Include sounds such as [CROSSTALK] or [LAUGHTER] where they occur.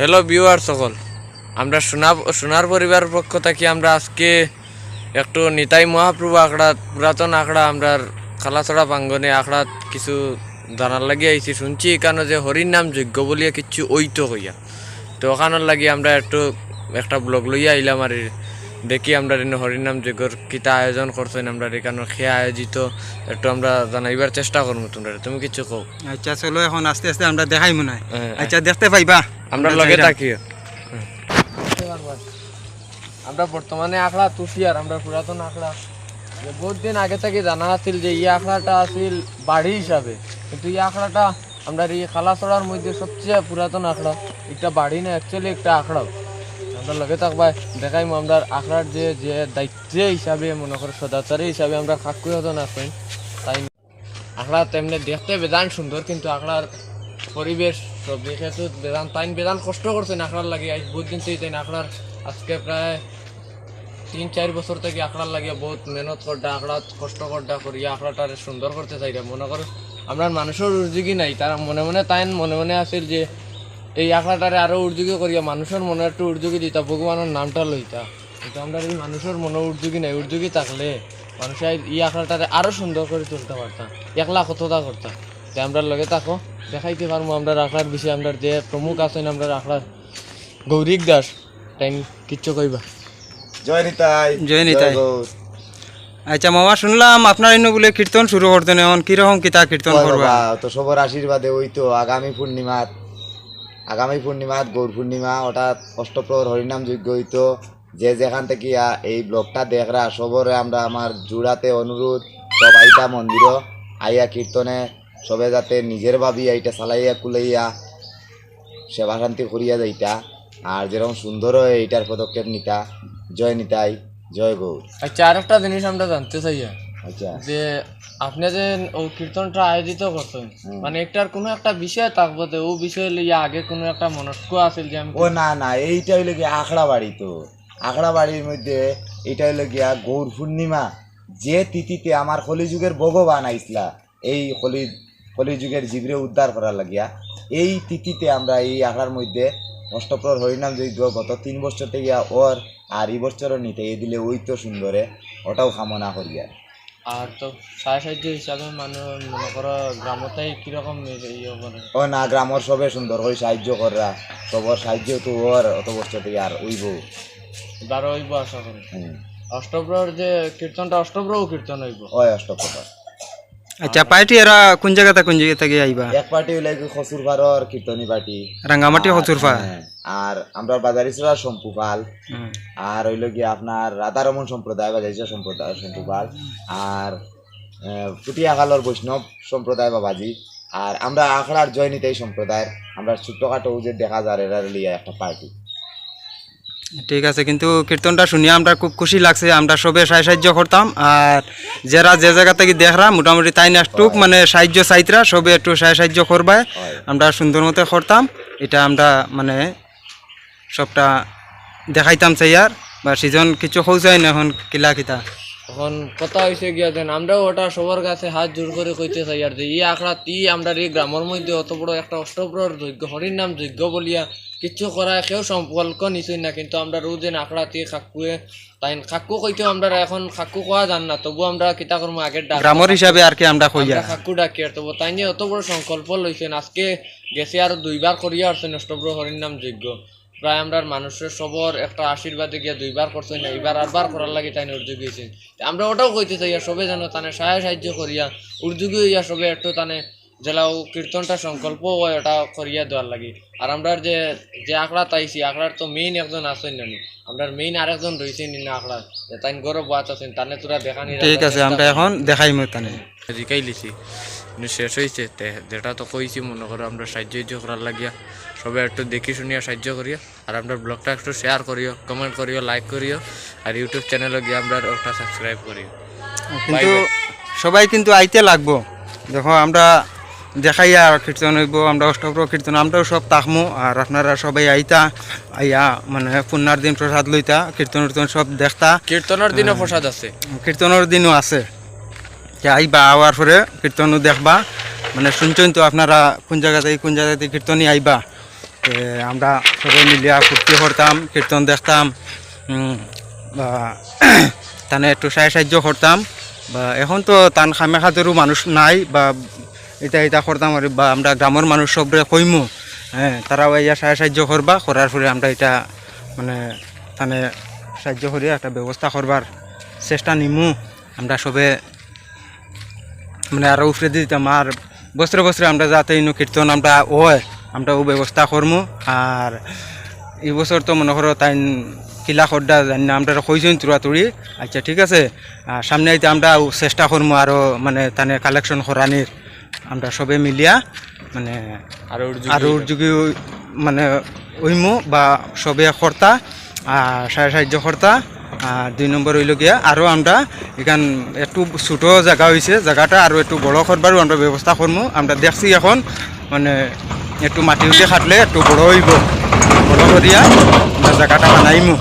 Hello viewer সকল। আমরা সোনা সোনার পরিবার পক্ষ থেকে আমরা আজকে একটু নিতাই মহাপ্রভু আখড়া পুরাতন আখড়া আমরা খালাছড়া প্রাঙ্গনে আখড়া কিছু জানার লাগি আইছি। শুনছি এখানে যে হরির নাম যজ্ঞ বলিয়া কিছু ঐতো হইয়া। তো ওখানোর লাগি আমরা একটু একটা ব্লগ লইয়া আইলাম আর দেখি আমরা এনে হরির নাম যজ্ঞর কিতা আয়োজন করছেন আমরা এখানে খেয়ে আয়োজিত একটু আমরা জানাইবার চেষ্টা করব তোমরা। তুমি কিছু কও? আচ্ছা চলো এখন আস্তে আস্তে আমরা দেখাই মনে হয় হ্যাঁ, আচ্ছা দেখতে পাইবা। আমরা লগে থাকি আমরা বর্তমানে আখড়া তুষি আর আমরা পুরাতন আখড়া। যে বহুত দিন আগে থেকে জানা আছিল যে এই আখড়াটা আছিল বাড়ি হিসাবে। কিন্তু এই আখড়াটা আমরা এই খালাছড়ার মধ্যে সবচেয়ে পুরাতন আখড়া। একটা বাড়ি না অ্যাকচুয়ালি একটা আখড়াও। আমরা লগে থাকবা দেখাই আমরা আখড়ার যে যে দায়িত্ব হিসাবে মনে করো সদাচারী হিসাবে আমরা কাকুই হতো না। তাই আখড়া তেমনি দেখতে বেদান সুন্দর কিন্তু আখড়ার পরিবেশ সব দেখে তো বেদান, তাইন বেদান কষ্ট করছে আখড়ার লাগে। আজ বহুত দিন থেকে তাই আখড়ার আজকে প্রায় তিন চার বছর থেকে আখড়ার লাগে বহুত মেহনত করডা আখড়া কষ্ট করডা করিয়া আখড়াটারে সুন্দর করতে চাইরা মনে করো আমরা মানুষের উদ্যোগী নাই। তারা মনে মনে তাইন মনে মনে আছিল যে এই আখড়াটারে আরও উদ্যোগী করিয়া মানুষের মনে একটু উদ্যোগী দিতা ভগবানের নামটা লইতা কিন্তু আমরা এই মানুষের মনে উদ্যোগী নাই। উদ্যোগী থাকলে মানুষের এই আখড়াটারে আরও সুন্দর করে তুলতে পারতাম একলা কতটা করতাম আমরা লগে থাকো। দেখাইতে পারব আমরা আখড়ার বিষয়ে আমরা যে প্রমুখ আছেন আমরা আখড়ার গৌরিক দাস তাই কিচ্ছু কইবা। জয় নিতাই। জয় নিতাই। আচ্ছা মামা শুনলাম আপনার এনে বলে কীর্তন শুরু করতেন এখন। কীরকম কিতা কীর্তন করবা? তো সবার আশীর্বাদে ওই তো আগামী পূর্ণিমাত আগামী পূর্ণিমাত গৌর পূর্ণিমা ওটা অষ্টপ্রহর হরিনাম যজ্ঞ হইতো। যে যেখান থেকে এই ব্লগটা দেখরা সবরে আমরা আমার জুড়াতে অনুরোধ সব আইতা মন্দির আইয়া কীর্তনে সবে যাতে নিজের ভাবি আইটা চালাইয়া কুলাইয়া সেবা শান্তি করিয়া যাইতা আর যেরকম সুন্দর হয় এইটার পদক্ষেপ নিতা। জয় নিতাই জয় গৌর। আচ্ছা আর একটা জিনিস আমরা জানতে চাই আচ্ছা। যে আপনি যে ও কীর্তনটা আয়োজিত করছেন হুম। মানে একটার কোনো একটা বিষয় থাকব যে ও বিষয় লইয়া আগে কোনো একটা মনস্ক আছিল যে আমি ও না না এইটা হইল গিয়া আখড়া বাড়ি তো। আখড়া বাড়ির মধ্যে এটা হইল গিয়া গৌর পূর্ণিমা। যে তিথিতে আমার কলিযুগের ভগবান আইসলা এই কলি কলিযুগের জীবরে উদ্ধার করার লাগিয়া। এই তিথিতে আমরা এই আখড়ার মধ্যে অষ্টপ্রহর হরিনাম যজ্ঞ গত তিন বছর থেকে ওর আর এই বছরও নিতে এ দিলে ওই তো সুন্দরে ওটাও কামনা করিয়া। আর তো সাহায্য হিসাবে মানুষ মনে করো গ্রামতে কীরকম ইয়ে ও না গ্রামর সবে সুন্দর করে সাহায্য করা। সবর সাহায্য তো ওর অত বছর থেকে আর ওইব। বারো হইব আশা করি। অষ্টপ্রহর যে কীর্তনটা অষ্টপ্রহ কীর্তন হইব? ওই অষ্টপ্রহর। আচ্ছা পার্টি এরা কোন জায়গাতে কোন জায়গা থেকে আইবা? এক পার্টি হইলে খসুর পাড়র কীর্তনী পার্টি। রাঙ্গামাটি আর- হচুরফা হ্যাঁ, আর আমরা বাজারিসরা শম্পু পাল। আর হইল গিয়ে আপনার রাধারমন সম্প্রদায় বাজারিসরা সম্প্রদায় শম্পু পাল। আর ফুটিয়াখালর বৈষ্ণব সম্প্রদায় বাবাজি। আর আমরা আখড়ার জয় নিতাই সম্প্রদায়ের আমরা ছোট্টখাটো যে দেখা যায় এরা লিয়া একটা পার্টি। ঠিক আছে, কিন্তু কীর্তনটা শুনিয়ে আমরা খুব খুশি লাগছে, আমরা সবে সাহায্য করতাম। আর যারা যে জায়গা থেকে দেখরা, মোটামুটি তাই না একটু মানে সাহায্য চাইতরা, সবে একটু সাহায্য করবায় আমরা সুন্দর মতো করতাম, এটা আমরা মানে সবটা দেখাইতাম চাই আর বা সিজন কিছু হৌজাই না এখন কিলা কিতা? এখন কথা হয়েছে গিয়া দেন আমরাও ওটা সবার কাছে হাত জোর করে কইতে চাই আর যে ই আখড়া তি আমরা এই গ্রামের মধ্যে অত বড় একটা অষ্টপ্রহর যজ্ঞ, হরির নাম যজ্ঞ বলিয়া কিচ্ছু করা কেউ সম্পর্ক নিছই না কিন্তু আমরা রোজ দিন আখড়া তি খাকুয়ে তাই খাকু কইতেও আমরা এখন খাকু কোয়া জান না তবু আমরা কিতা করব আগের ডাক। গ্রামের হিসাবে আর কি আমরা কইয়া খাকু ডাকি আর তবু তাই নিয়ে অত বড় সংকল্প লইছেন আজকে গেছে আর দুইবার করিয়া আসছেন অষ্টপ্রহর হরির নাম যজ্ঞ। প্রায় আমরা মানুষের সবর একটা আশীর্বাদে গিয়া দুইবার করছে না এবার আরবার করার লাগে তাই উদ্যোগী হয়েছে আমরা ওটাও কইতে চাই সবে যেন তানে সাহায্য সাহায্য করিয়া উদ্যোগী হইয়া সবে একটু তানে জেলাও কীর্তনটা সংকল্প হয় ওটা করিয়া দেওয়ার লাগে। আর আমরা যে যে আখড়া তাইছি আখড়ার তো মেইন একজন আছেন নানি আমরা মেইন আরেকজন রয়েছেন না আখড়া যে তাই গরব বাত আছেন তানে তোরা দেখা নিরা ঠিক আছে আমরা এখন দেখাই মতানে জিকাই লিছি। শেষ হয়েছে যেটা তো কইছি মনে করো আমরা সাহায্য সাহায্য করার লাগিয়া। সবাই একটু দেখি শুনিয়া সাহায্য করিও আর আমরা ব্লগটা একটু শেয়ার করিও কমেন্ট করিও লাইক করিও। আর ইউটিউব চ্যানেলে গিয়ে আমরা ওটা সাবস্ক্রাইব করিও। কিন্তু সবাই কিন্তু আইতে লাগবো। দেখো আমরা দেখাই আর কীর্তন হইব আমরা অষ্টপ্র কীর্তন আমরাও সব তাকমু আর আপনারা সবাই আইতা আইয়া মানে পুণ্যার দিন প্রসাদ লইতা কীর্তন টীর্তন সব দেখতা। কীর্তনের দিনও প্রসাদ আছে। কীর্তনের দিনও আছে। আইবা আওয়ার পরে কীর্তনও দেখবা। মানে শুনছেন তো আপনারা কোন জায়গাতে কোন জায়গাতে কীর্তনই আইবা। আমরা সবাই মিলিয়া ফুর্তি করতাম কীর্তন দেখতাম বা [CLEARS THROAT] তানে একটু সাহায্য সাহায্য করতাম। বা এখন তো তান খামে খাতেরও মানুষ নাই বা এটা এটা করতাম আর বা আমরা গ্রামের মানুষ সবরে কইমু হ্যাঁ তারাও ইয়া সাহায্য করবা, করার পরে আমরা এটা মানে তানে সাহায্য করি একটা ব্যবস্থা করবার চেষ্টা নিমু। আমরা সবে মানে আরও উফরে দিতাম, আর বছরে বছরে আমরা যাতে ইনু কীর্তন আমরা ওয় আমরা ও ব্যবস্থা করমু। আর এই বছর তো মনে করো তাই কিলা খড্ডা জানি না, আমরা কইছেন তুড়াতুড়ি আচ্ছা ঠিক আছে। সামনে আইতে আমরা চেষ্টা করমু আরও মানে তানে কালেকশন করানির। আমরা সবে মিলিয়া মানে আর আরও যুগে মানে ওইমু বা সবে কর্তা সাড়ে সাহায্য কর্তা দুই নম্বর হইল গিয়া। আরও আমরা এখান একটু ছোটো জায়গা হয়েছে জায়গাটা আরও একটু বড় করবারও আমরা ব্যবস্থা করব আমরা দেখছি এখন মানে একটু মাটি উঠে খাটলে একটু বড় হইব। বড় করিয়া জায়গাটা বানাইমু।